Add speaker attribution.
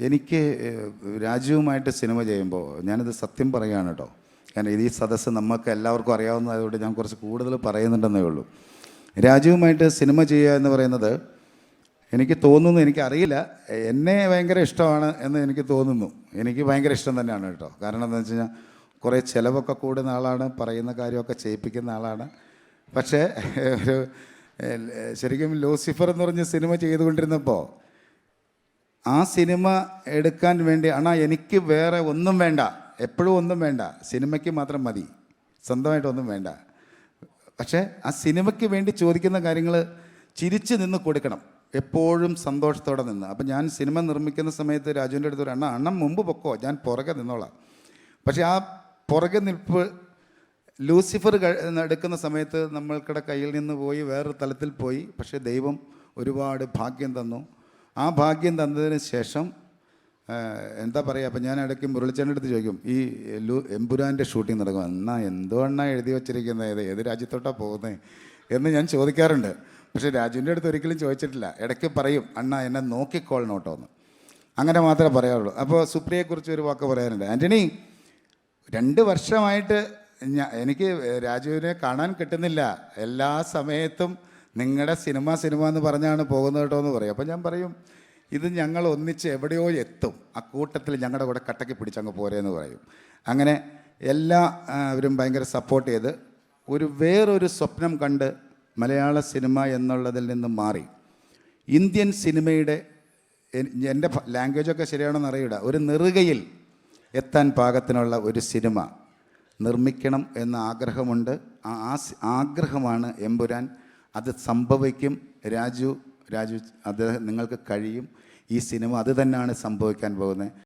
Speaker 1: എനിക്ക് രാജുവുമായിട്ട് സിനിമ ചെയ്യുമ്പോൾ ഞാനിത് സത്യം പറയുകയാണ് കേട്ടോ. കാരണം ഇത് ഈ സദസ്സ് നമുക്ക് എല്ലാവർക്കും അറിയാവുന്നതായതുകൊണ്ട് ഞാൻ കുറച്ച് കൂടുതൽ പറയുന്നുണ്ടെന്നേ ഉള്ളൂ. രാജുവുമായിട്ട് സിനിമ ചെയ്യുക എന്ന് പറയുന്നത് എനിക്ക് തോന്നുന്നു എനിക്കറിയില്ല എന്നെ ഭയങ്കര ഇഷ്ടമാണ് എന്ന് എനിക്ക് തോന്നുന്നു. എനിക്ക് ഭയങ്കര ഇഷ്ടം തന്നെയാണ് കേട്ടോ. കാരണം എന്താണെന്ന് വെച്ച് കഴിഞ്ഞാൽ കുറേ ചിലവൊക്കെ കൂടുന്ന ആളാണ് പറയുന്ന കാര്യമൊക്കെ ചെയ്യിപ്പിക്കുന്ന ആളാണ്. പക്ഷേ ഒരു ശരിക്കും ലൂസിഫർ എന്ന് പറഞ്ഞ് സിനിമ ചെയ്തുകൊണ്ടിരുന്നപ്പോൾ ആ സിനിമ എടുക്കാൻ വേണ്ടി അണ എനിക്ക് വേറെ ഒന്നും വേണ്ട. എപ്പോഴും ഒന്നും വേണ്ട. സിനിമയ്ക്ക് മാത്രം മതി. സ്വന്തമായിട്ടൊന്നും വേണ്ട. പക്ഷേ ആ സിനിമയ്ക്ക് വേണ്ടി ചോദിക്കുന്ന കാര്യങ്ങൾ ചിരിച്ച് നിന്ന് കൊടുക്കണം. എപ്പോഴും സന്തോഷത്തോടെ നിന്ന്. അപ്പം ഞാൻ സിനിമ നിർമ്മിക്കുന്ന സമയത്ത് രാജുവിന്റെ അടുത്ത് ഒരു അണ്ണ അണ്ണം മുമ്പ് പൊക്കോ? ഞാൻ പുറകെ നിന്നോളാം. പക്ഷേ ആ പുറകെ നിൽപ്പ് ലൂസിഫർ എടുക്കുന്ന സമയത്ത് നമ്മൾക്കിടെ കയ്യിൽ നിന്ന് പോയി വേറൊരു തലത്തിൽ പോയി. പക്ഷേ ദൈവം ഒരുപാട് ഭാഗ്യം തന്നു. ആ ഭാഗ്യം തന്നതിന് ശേഷം എന്താ പറയുക അപ്പം ഞാൻ ഇടയ്ക്ക് മുരളിച്ചേന്റെ അടുത്ത് ചോദിക്കും ഈ ലു എമ്പുരാന്റെ ഷൂട്ടിംഗ് നടക്കും എന്നാ എന്തോ എണ്ണ എഴുതി വച്ചിരിക്കുന്നത് ഏത് ഏത് രാജ്യത്തോട്ടാണ് പോകുന്നത് എന്ന് ഞാൻ ചോദിക്കാറുണ്ട്. പക്ഷേ രാജുവിന്റെ അടുത്ത് ഒരിക്കലും ചോദിച്ചിട്ടില്ല. ഇടയ്ക്ക് പറയും അണ്ണ എന്നെ നോക്കിക്കോളണം കേട്ടോ എന്ന് അങ്ങനെ മാത്രമേ പറയാറുള്ളൂ. അപ്പോൾ സുപ്രിയയെക്കുറിച്ച് ഒരു വാക്ക് പറയാനുണ്ട്. ആന്റണി രണ്ട് വർഷമായിട്ട് എനിക്ക് രാജുവിനെ കാണാൻ കിട്ടുന്നില്ല. എല്ലാ സമയത്തും നിങ്ങളുടെ സിനിമ സിനിമ എന്ന് പറഞ്ഞാണ് പോകുന്നത് കേട്ടോ എന്ന് പറയും. അപ്പോൾ ഞാൻ പറയും ഇത് ഞങ്ങൾ ഒന്നിച്ച് എവിടെയോ എത്തും. ആ കൂട്ടത്തിൽ ഞങ്ങളുടെ കൂടെ കട്ടക്കി പിടിച്ചങ്ങ് പോരെന്ന് പറയും. അങ്ങനെ എല്ലാ എല്ലാവരും ഭയങ്കര സപ്പോർട്ട് ചെയ്ത് ഒരു വേറൊരു സ്വപ്നം കണ്ട് മലയാള സിനിമ എന്നുള്ളതിൽ നിന്ന് മാറി. ഇന്ത്യൻ സിനിമയുടെ എൻ- എന്റെ ലാംഗ്വേജൊക്കെ ശരിയാണെന്ന് അറിയില്ല. ഒരു നെറുകയിൽ എത്താൻ പാകത്തിനുള്ള ഒരു സിനിമ നിർമ്മിക്കണം എന്ന ആഗ്രഹമുണ്ട്. ആ ആഗ്രഹമാണ് എമ്പുരാൻ അത് സംഭവിക്കും. രാജു രാജു അദ്ദേഹം നിങ്ങൾക്ക് കഴിയും. ഈ സിനിമ അത് തന്നെയാണ് സംഭവിക്കാൻ പോകുന്നത്.